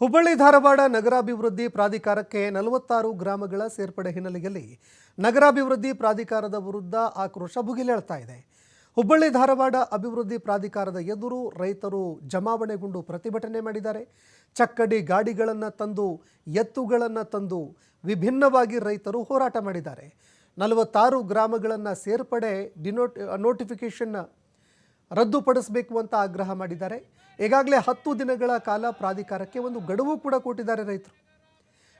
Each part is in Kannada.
ಹುಬ್ಬಳ್ಳಿ ಧಾರವಾಡ ನಗರಾಭಿವೃದ್ಧಿ ಪ್ರಾಧಿಕಾರಕ್ಕೆ ನಲವತ್ತಾರು ಗ್ರಾಮಗಳ ಸೇರ್ಪಡೆ ಹಿನ್ನೆಲೆಯಲ್ಲಿ ನಗರಾಭಿವೃದ್ಧಿ ಪ್ರಾಧಿಕಾರದ ವಿರುದ್ಧ ಆಕ್ರೋಶ ಭುಗಿಲೇಳ್ತಾ ಇದೆ. ಹುಬ್ಬಳ್ಳಿ ಧಾರವಾಡ ಅಭಿವೃದ್ಧಿ ಪ್ರಾಧಿಕಾರದ ಎದುರು ರೈತರು ಜಮಾವಣೆಗೊಂಡು ಪ್ರತಿಭಟನೆ ಮಾಡಿದ್ದಾರೆ. ಚಕ್ಕಡಿ ಗಾಡಿಗಳನ್ನು ತಂದು, ಎತ್ತುಗಳನ್ನು ತಂದು ವಿಭಿನ್ನವಾಗಿ ರೈತರು ಹೋರಾಟ ಮಾಡಿದ್ದಾರೆ. ನಲವತ್ತಾರು ಗ್ರಾಮಗಳನ್ನು ಸೇರ್ಪಡೆ ಡಿನೋಟ್ ನೋಟಿಫಿಕೇಷನ್ ರದ್ದುಪಡಿಸಬೇಕು ಅಂತ ಆಗ್ರಹ ಮಾಡಿದ್ದಾರೆ. ಈಗಾಗಲೇ ಹತ್ತು ದಿನಗಳ ಕಾಲ ಪ್ರಾಧಿಕಾರಕ್ಕೆ ಒಂದು ಗಡುವು ಕೂಡ ಕೊಟ್ಟಿದ್ದಾರೆ ರೈತರು.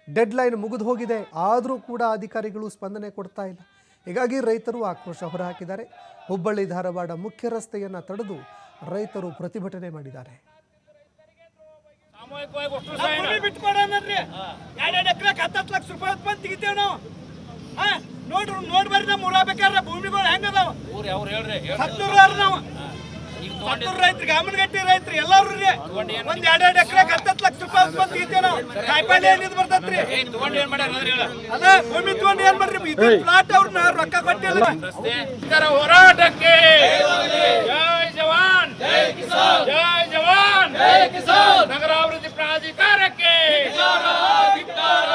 ಡೆಡ್ ಲೈನ್ ಮುಗಿದು ಹೋಗಿದೆ ಆದರೂ ಕೂಡ ಅಧಿಕಾರಿಗಳು ಸ್ಪಂದನೆ ಕೊಡ್ತಾ ಇಲ್ಲ. ಹೀಗಾಗಿ ರೈತರು ಆಕ್ರೋಶ ಹೊರಹಾಕಿದ್ದಾರೆ. ಹುಬ್ಬಳ್ಳಿ ಧಾರವಾಡ ಮುಖ್ಯ ರಸ್ತೆಯನ್ನು ತಡೆದು ರೈತರು ಪ್ರತಿಭಟನೆ ಮಾಡಿದ್ದಾರೆ. ನೋಡ್ರಿ. ನೋಡ್ ಬರ್ರಿ ನಮ್ಮ ಊರ ಬೇಕಾದ್ರೆ ಭೂಮಿಗಳು ಹೆಂಗದಾವ ನಾವು. ಈಗ ರೈತ ರೈತ್ರಿಗೆ ಅಮ್ಮನಗಟ್ಟಿ ರೈತ್ರಿ ಎಲ್ಲಾರು ರೀ ಒಂದ್ ಎರಡ್ ಎಕರೆ ಹತ್ತತ್ತು ಲಕ್ಷ ರೂಪಾಯಿ ತೆಗಿತೇವ್ ನಾವು. ಕಾಯಿಪಲ್ಲೆ ಏನಿದ್ ಬರ್ತೈತ್ರಿ. ಅದ ಭೂಮಿ ತಗೊಂಡ್ ಏನ್ ಮಾಡ್ರಿ? ಇದು ಪ್ಲಾಟ್ ಅವ್ರನ್ನ ರೊಕ್ಕ ಕೊಟ್ಟಿಲ್ಲ. ಇದರ ಹೋರಾಟಕ್ಕೆ ಜೈ ಜವಾನ್. ಜೈ ಕಿಸಾನ್. ಜೈ ಜವಾನ್. ಜೈ ಕಿಸಾನ್. ನಗರಾಭಿವೃದ್ಧಿ ಪ್ರಾಧಿಕಾರಕ್ಕೆ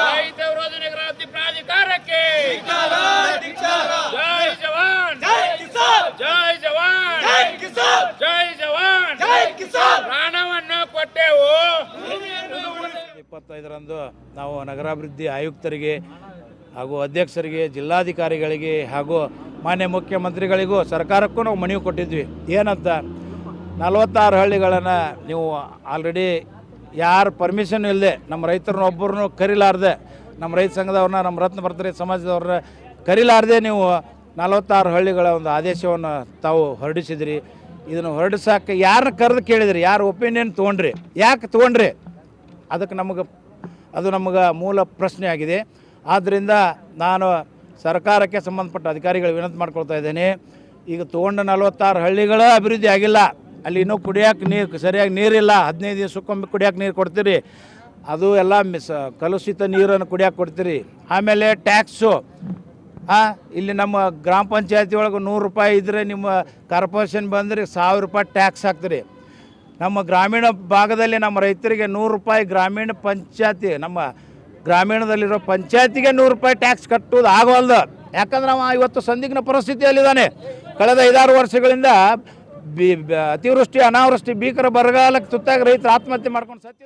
ರೈತ ವಿರೋಧಿ ನಗರಾಭಿವೃದ್ಧಿ ಪ್ರಾಧಿಕಾರಕ್ಕೆ ಜೈ ಜವಾನ್ ಜೈ ಕಿಸಾನ್ ಜೈ ಜವಾನ್ ಜೈ ಕಿಸಾನ್ ಜೈ ಜವಾನ್ ಜೈ ಕಿಸಾನ್ ಪ್ರಾಣವನ್ನು ಕೊಟ್ಟೆವು. ಇಪ್ಪತ್ತೈದರಂದು ನಾವು ನಗರಾಭಿವೃದ್ಧಿ ಆಯುಕ್ತರಿಗೆ ಹಾಗೂ ಅಧ್ಯಕ್ಷರಿಗೆ, ಜಿಲ್ಲಾಧಿಕಾರಿಗಳಿಗೆ ಹಾಗೂ ಮಾನ್ಯ ಮುಖ್ಯಮಂತ್ರಿಗಳಿಗೂ ಸರ್ಕಾರಕ್ಕೂ ನಾವು ಮನವಿ ಕೊಟ್ಟಿದ್ವಿ. ಏನಂತ? ನಲವತ್ತಾರು ಹಳ್ಳಿಗಳನ್ನು ನೀವು ಆಲ್ರೆಡಿ ಯಾರು ಪರ್ಮಿಷನ್ ಇಲ್ಲದೆ ನಮ್ಮ ರೈತರನ್ನ ಒಬ್ಬರನ್ನು ಕರಿಲಾರ್ದೆ, ನಮ್ಮ ರೈತ ಸಂಘದವ್ರನ್ನ, ನಮ್ಮ ರತ್ನ ಭರ್ತರಿ ಸಮಾಜದವ್ರನ್ನ ಕರಿಲಾರ್ದೆ ನೀವು ನಲವತ್ತಾರು ಹಳ್ಳಿಗಳ ಒಂದು ಆದೇಶವನ್ನು ತಾವು ಹೊರಡಿಸಿದ್ರಿ. ಇದನ್ನು ಹೊರಡಿಸೋಕೆ ಯಾರನ್ನ ಕರೆದು ಕೇಳಿದ್ರಿ? ಯಾರು ಒಪಿನಿಯನ್ ತೊಗೊಂಡ್ರಿ? ಯಾಕೆ ತೊಗೊಂಡ್ರಿ? ಅದಕ್ಕೆ ನಮಗೆ, ಅದು ನಮಗೆ ಮೂಲ ಪ್ರಶ್ನೆ ಆಗಿದೆ. ಆದ್ದರಿಂದ ನಾನು ಸರ್ಕಾರಕ್ಕೆ ಸಂಬಂಧಪಟ್ಟ ಅಧಿಕಾರಿಗಳು ವಿನಂತಿ ಮಾಡ್ಕೊಳ್ತಾ ಇದ್ದೇನೆ. ಈಗ ತೊಗೊಂಡ ನಲವತ್ತಾರು ಹಳ್ಳಿಗಳ ಅಭಿವೃದ್ಧಿ ಆಗಿಲ್ಲ. ಅಲ್ಲಿ ಇನ್ನೂ ಕುಡಿಯೋಕೆ ನೀರು, ಸರಿಯಾಗಿ ನೀರಿಲ್ಲ. ಹದಿನೈದು ದಿವಸಕ್ಕೊಮ್ಮೆ ಕುಡಿಯೋಕೆ ನೀರು ಕೊಡ್ತೀರಿ. ಅದು ಎಲ್ಲ ಮಿಸ್, ಕಲುಷಿತ ನೀರನ್ನು ಕುಡಿಯೋಕೆ ಕೊಡ್ತೀರಿ. ಆಮೇಲೆ ಟ್ಯಾಕ್ಸು ಹಾಂ, ಇಲ್ಲಿ ನಮ್ಮ ಗ್ರಾಮ ಪಂಚಾಯತಿ ಒಳಗೆ ನೂರು ರೂಪಾಯಿ ಇದ್ದರೆ ನಿಮ್ಮ ಕಾರ್ಪೊರೇಷನ್ ಬಂದರೆ ಸಾವಿರ ರೂಪಾಯಿ ಟ್ಯಾಕ್ಸ್ ಹಾಕ್ತೀರಿ. ನಮ್ಮ ಗ್ರಾಮೀಣ ಭಾಗದಲ್ಲಿ ನಮ್ಮ ರೈತರಿಗೆ ನೂರು ರೂಪಾಯಿ ಗ್ರಾಮೀಣ ಪಂಚಾಯತಿ, ನಮ್ಮ ಗ್ರಾಮೀಣದಲ್ಲಿರೋ ಪಂಚಾಯತಿಗೆ ನೂರು ರೂಪಾಯಿ ಟ್ಯಾಕ್ಸ್ ಕಟ್ಟುವುದು ಆಗೋಲ್ದು. ಯಾಕಂದ್ರೆ ಅವ ಇವತ್ತು ಸಂದಿಗ್ನ ಪರಿಸ್ಥಿತಿಯಲ್ಲಿದ್ದಾನೆ. ಕಳೆದ ಐದಾರು ವರ್ಷಗಳಿಂದ ಬ- ಅತಿವೃಷ್ಟಿ, ಅನಾವೃಷ್ಟಿ, ಭೀಕರ ಬರಗಾಲಕ್ಕೆ ತುತ್ತಾಗಿ ರೈತರು ಆತ್ಮಹತ್ಯೆ ಮಾಡ್ಕೊಂಡು ಸತ್ಯ